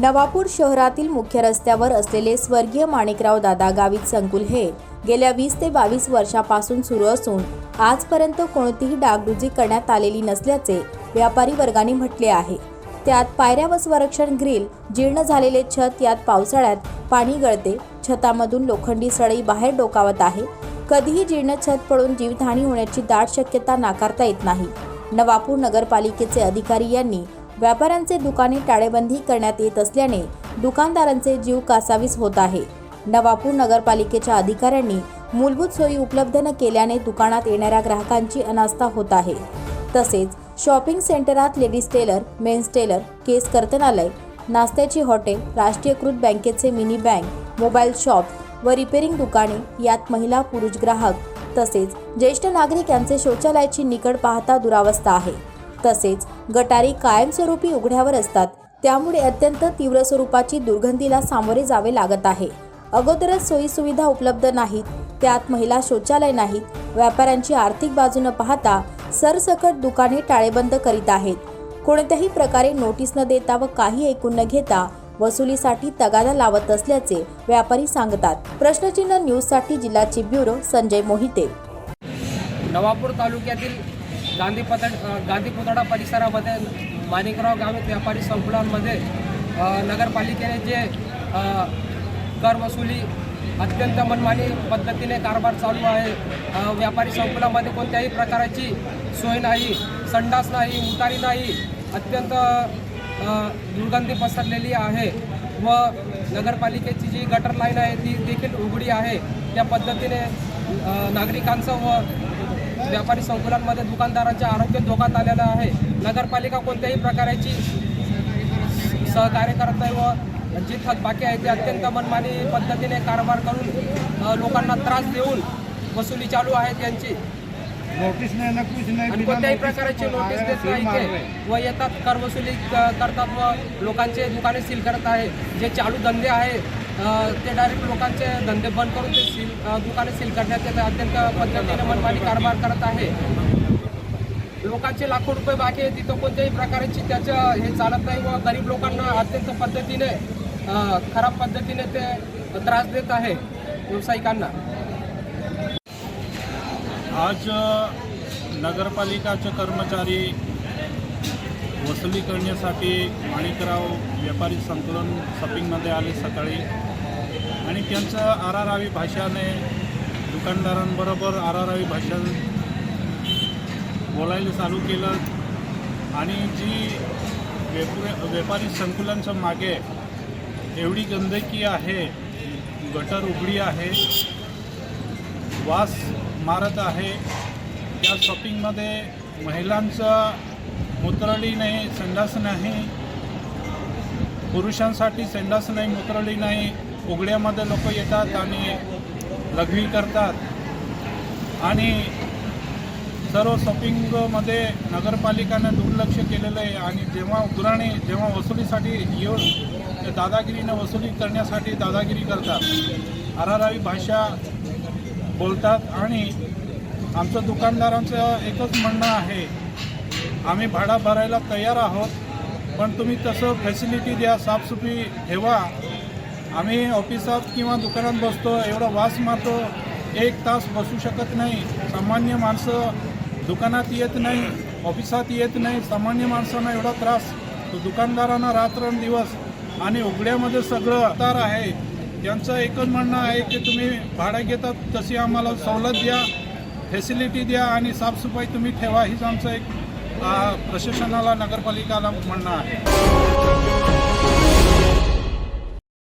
नवापूर शहरातील मुख्य रस्त्यावर असलेले स्वर्गीय माणिकराव दादा गावित संकुल हे गेल्या वीस ते बावीस वर्षापासून सुरू असून आजपर्यंत कोणतीही डागडुजी करण्यात आलेली नसल्याचे व्यापारी वर्गाने म्हटले आहे. त्यात पायऱ्या व संरक्षण ग्रिल जीर्ण झालेले छत यात पावसाळ्यात पाणी गळते. छतामधून लोखंडी सळई बाहेर डोकावत आहे. कधीही जीर्ण छत पडून जीवितहानी होण्याची दाट शक्यता नाकारता येत नाही. नवापूर नगरपालिकेचे अधिकारी यांनी व्यापाऱ्यांचे दुकाने टाळेबंदी करण्यात येत असल्याने दुकानदारांचे जीव कासावीस होत आहे. नवापूर नगरपालिकेच्या अधिकाऱ्यांनी मूलभूत सोयी उपलब्ध न केल्याने दुकानात येणाऱ्या ग्राहकांची अनास्था होत आहे. तसेच शॉपिंग सेंटरात लेडीज टेलर मेन्स टेलर केस कर्तनालय नाश्त्याची हॉटेल राष्ट्रीयकृत बँकेचे मिनी बँक मोबाईल शॉप व रिपेरिंग दुकाने यात महिला पुरुष ग्राहक तसेच ज्येष्ठ नागरिक यांचे शौचालयाची निकड पाहता दुरावस्था आहे. तसेच गटारी कायमस्वरूपी उघड्यावर असतात. त्यामुळे अत्यंत तीव्र स्वरूपाची दुर्गंधीला सामोरे जावे लागत आहे. अगोदरच सोयीसुविधा उपलब्ध नाहीत. त्यात महिला शौचालय नाहीत. व्यापाऱ्यांची आर्थिक बाजू न पाहता सरसकट दुकाने टाळेबंद करीत आहेत. कोणत्याही प्रकारे नोटीस न देता व काही ऐकून न घेता वसुलीसाठी तगादा लावत असल्याचे व्यापारी सांगतात. प्रश्नचिन्ह न्यूजसाठी जिल्हा ब्युरो संजय मोहिते. नवापूर तालुक्यातील गांधी पत गांधी पुतळा परिसरामध्ये माणिकराव गावित व्यापारी संकुलांमध्ये नगरपालिकेने जे कर वसुली अत्यंत मनमानी पद्धतीने कारभार चालू आहे. व्यापारी संकुलामध्ये कोणत्याही प्रकारची सोय नाही संडास नाही उतारी नाही. अत्यंत दुर्गंधी पसरलेली आहे व नगरपालिकेची जी गटर लाईन आहे ती देखील उघडी आहे. त्या पद्धतीने नागरिकांचं व व्यापारी संकुलांमध्ये दुकानदारांचे आरोग्य धोक्यात आलेलं आहे. नगरपालिका कोणत्याही प्रकारची सहकार्य करत नाही व जी थकबाकी आहे ती अत्यंत मनमानी पद्धतीने कारभार करून लोकांना त्रास देऊन वसुली चालू आहे त्यांची नोटिस नाही कोणत्याही प्रकारची नोटीस देत नाही. व येतात कर वसुली क- करतात व लोकांचे दुकाने सील करत आहे. जे चालू धंदे आहे ते डायरेक्ट लोकांचे धंदे बंद करून ते सील दुकाने सील करण्यात येते अत्यंत पद्धतीने मनमानी कारभार करत आहे. लोकांचे लाखो रुपये बाकी आहे तिथं कोणत्याही प्रकारची त्याचं हे चालत नाही व गरीब लोकांना अत्यंत पद्धतीने खराब पद्धतीने ते त्रास देत आहे व्यावसायिकांना. आज नगरपालिकाचे कर्मचारी वसुली करण्यासाठी माणिकराव व्यापारी संकलन शॉपिंगमध्ये आले सकाळी. आणि त्यांचं आरारावी भाषाने दुकानदारांबरोबर आरारावी भाषा बोलायला चालू केलं. आणि जी वेप व्यापारी संकुलांच्या मागे एवढी गंदकी आहे गटर उघडी आहे वास मारत आहे त्या शॉपिंगमध्ये महिलांचं मूत्रळी नाही संडास नाही. पुरुषांसाठी संडास नाही मूत्रळी नाही. उघड्यामध्ये लोक येतात आणि लघवी करतात. आणि सर्व शॉपिंगमध्ये नगरपालिकानं दुर्लक्ष केलेलं आहे आणि जेव्हा उघराणे जेव्हा वसुलीसाठी येऊन दादागिरीनं वसुली करण्यासाठी दादागिरी करतात. आरारावी भाषा बोलतात आणि आमचं दुकानदारांचं एकच म्हणणं आहे आम्ही भाडा भरायला तयार आहोत पण तुम्ही तसं फॅसिलिटी द्या साफसुफी ठेवा. आम्ही ऑफिसात किंवा दुकानात बसतो एवढा वास मारतो एक तास बसू शकत नाही. सामान्य माणसं दुकानात येत नाही ऑफिसात येत नाही सामान्य माणसांना एवढा त्रास. तो दुकानदारांना रात्रंदिवस आणि उघड्यामध्ये सगळं तार आहे. त्यांचं एकच म्हणणं आहे की तुम्ही भाडं घेतात तशी आम्हाला सवलत द्या फॅसिलिटी द्या आणि साफसफाई तुम्ही ठेवा. हीच आमचं एक प्रशासनाला नगरपालिकाला म्हणणं आहे.